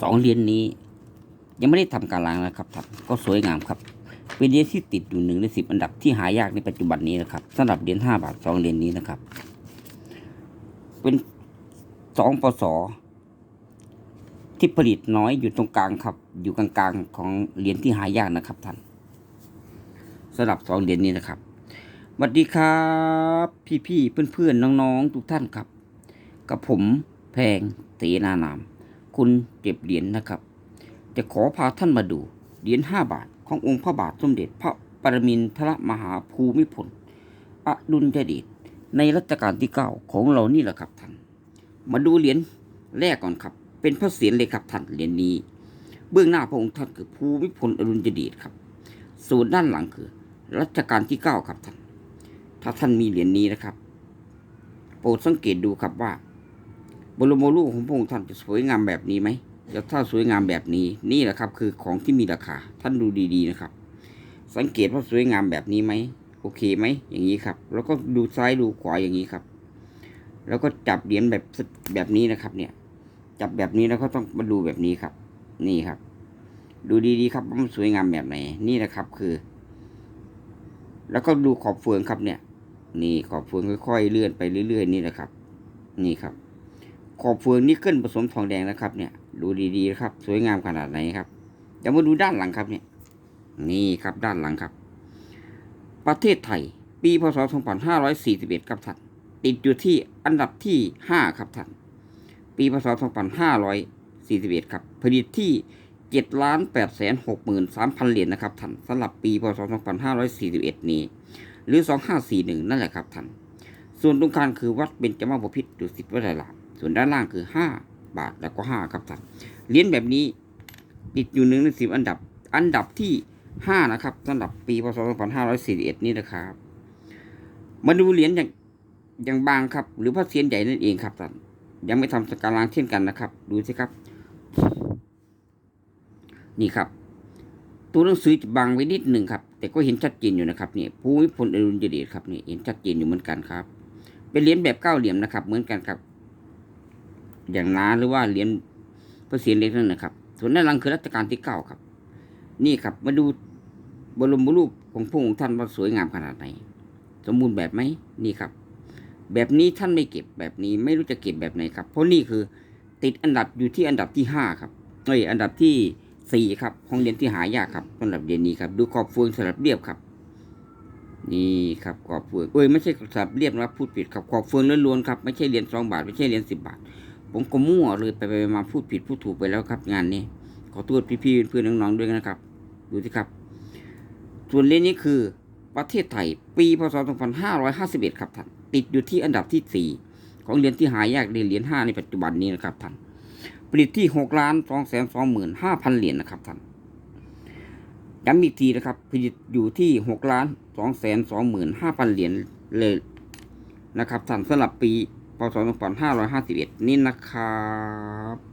สองเหรียญนี้ ยังไม่ได้ทำการล้างนะครับท่านก็สวยงามครับ เป็นเหรียญที่ติดอยู่หนึ่งในสิบอันดับที่หายากในปัจจุบันนี้นะครับสำหรับเหรียญห้าบาทสองเหรียญนี้นะครับ เป็นสองปศที่ผลิตน้อยอยู่ตรงกลางครับ อยู่กลางๆของเหรียญที่หายากนะครับท่านสำหรับสองเหรียญนี้นะครับสวัสดีครับ พี่ๆเพื่อนๆน้องๆ ทุกท่านครับ กับผมแพงเตนานาม คุณเก็บเหรียญนะครับ จะขอพาท่านมาดูเหรียญห้าบาทขององค์พระบาทสมเด็จพระปรมินทรมหาภูมิพลอดุลยเดชในรัชกาลที่เก้าของเรานี่แหละครับท่าน มาดูเหรียญแรกก่อนครับ เป็นพระเศียรเลยครับท่านเหรียญนี้ เบื้องหน้าพระองค์ท่านคือภูมิพลอดุลยเดชครับ ส่วนด้านหลังคือ รัชกาลที่เก้าครับท่าน ถ้าท่านมีเหรียญนี้นะครับ โปรดสังเกตดูครับว่า บรมรูปของพระองค์ท่านจะสวยงามแบบนี้ไหมแล้วถ้าสวยงามแบบนี้นี่แหละครับ คือของที่มีราคาท่านดูดีๆนะครับ สังเกตว่าสวยงามแบบนี้ไหมโอเคไหมอย่างนี้ครับ แล้วก็ดูซ้ายดูขวาอย่างนี้ครับ แล้วก็จับเหรียญแบบแบบนี้นะครับ เนี่ย จับแบบนี้แล้วก็ต้องมาดูแบบนี้ครับ นี่ครับ ดูดีๆครับว่ามันสวยงามแบบไหนนี่นะครับคือ แล้วก็ดูขอบเฟืองครับเนี่ย นี่ขอบเฟืองค่อยๆเลื่อนไปเรื่อยๆนี่นะครับ นี่ครับ ขอบเฟืองนี่ขึ้นผสมทองแดงนะครับ เนี่ย ดูดีๆนะครับสวยงามขนาดไหนครับเดี๋ยวมาดูด้านหลังครับเนี่ย นี่ครับด้านหลังครับ ประเทศไทย ปีพศ 2541 ครับท่านติดอยู่ที่อันดับที่ 5 ครับท่านปีพศ 2541 ครับผลิตที่7ล้าน8แสน63,000 เหรียญนะครับท่านสำหรับปีพศ 2541 นี้ หรือ 2541 นั่นแหละครับท่านส่วนตรงกลางคือวัดเบญจมาบพิตรดุสิตวราราม ส่วนด้านล่างคือ 5 บาทแล้วก็ 5 ครับท่านเหรียญแบบนี้ติดอยู่หนึ่งในสิบอันดับอันดับที่ 5 นะครับสำหรับปีพศ2541 นี่นะครับ มาดูเหรียญอย่างอย่างบางครับ หรือพระเศียรใหญ่นั่นเองครับท่านยังไม่ทำสการล้างเช่นกันนะครับ ดูสิครับ นี่ครับ ตัวหนังสือจะบางไว้นิดหนึ่งครับ แต่ก็เห็นชัดเจนอยู่นะครับนี่ภูมิพลอดุลยเดชครับนี่เห็นชัดเจนอยู่เหมือนกันครับ เป็นเหรียญแบบเก้าเหลี่ยมนะครับ เหมือนกันครับ อย่างน้าหรือว่าเหรียญพระเศียรเล็กนั่นนะครับ ส่วนด้านหลังคือรัชกาลที่เก้าครับ นี่ครับมาดูบรมรูปของพระองค์ท่านว่าสวยงามขนาดไหน สมบูรณ์แบบไหมนี่ครับ แบบนี้ท่านไม่เก็บแบบนี้ไม่รู้จะเก็บแบบไหนครับ เพราะนี่คือติดอันดับอยู่ที่อันดับที่ห้าครับเอ้ยอันดับที่สี่ครับของเหรียญที่หายากครับสำหรับเหรียญนี้ครับ ดูขอบเฟืองสลับเรียบครับ นี่ครับขอบเฟืองเอ้ยไม่ใช่สลับเรียบนะพูดผิดครับขอบเฟืองล้วนๆครับไม่ใช่เหรียญสองบาท ไม่ใช่เหรียญสิบบาท ผมก็มั่วเลยไปไปมาพูดผิดพูดถูกไปแล้วครับ งานนี้ ขอโทษพี่ๆเพื่อนๆน้องๆด้วยนะครับ ดูสิครับ ส่วนเหรียญนี้คือประเทศไทย ปีพศ 2551 ครับท่านติดอยู่ที่อันดับที่ 4 ของเหรียญที่หายากเหรียญ5ในปัจจุบันนี้นะครับท่านผลิตที่6ล้าน2แสน25,000 เหรียญนะครับท่านย้ำอีกทีนะครับผลิตอยู่ที่6ล้าน2แสน25,000 เหรียญเลยนะครับท่านสำหรับปี พศ2551 นี่นะครับ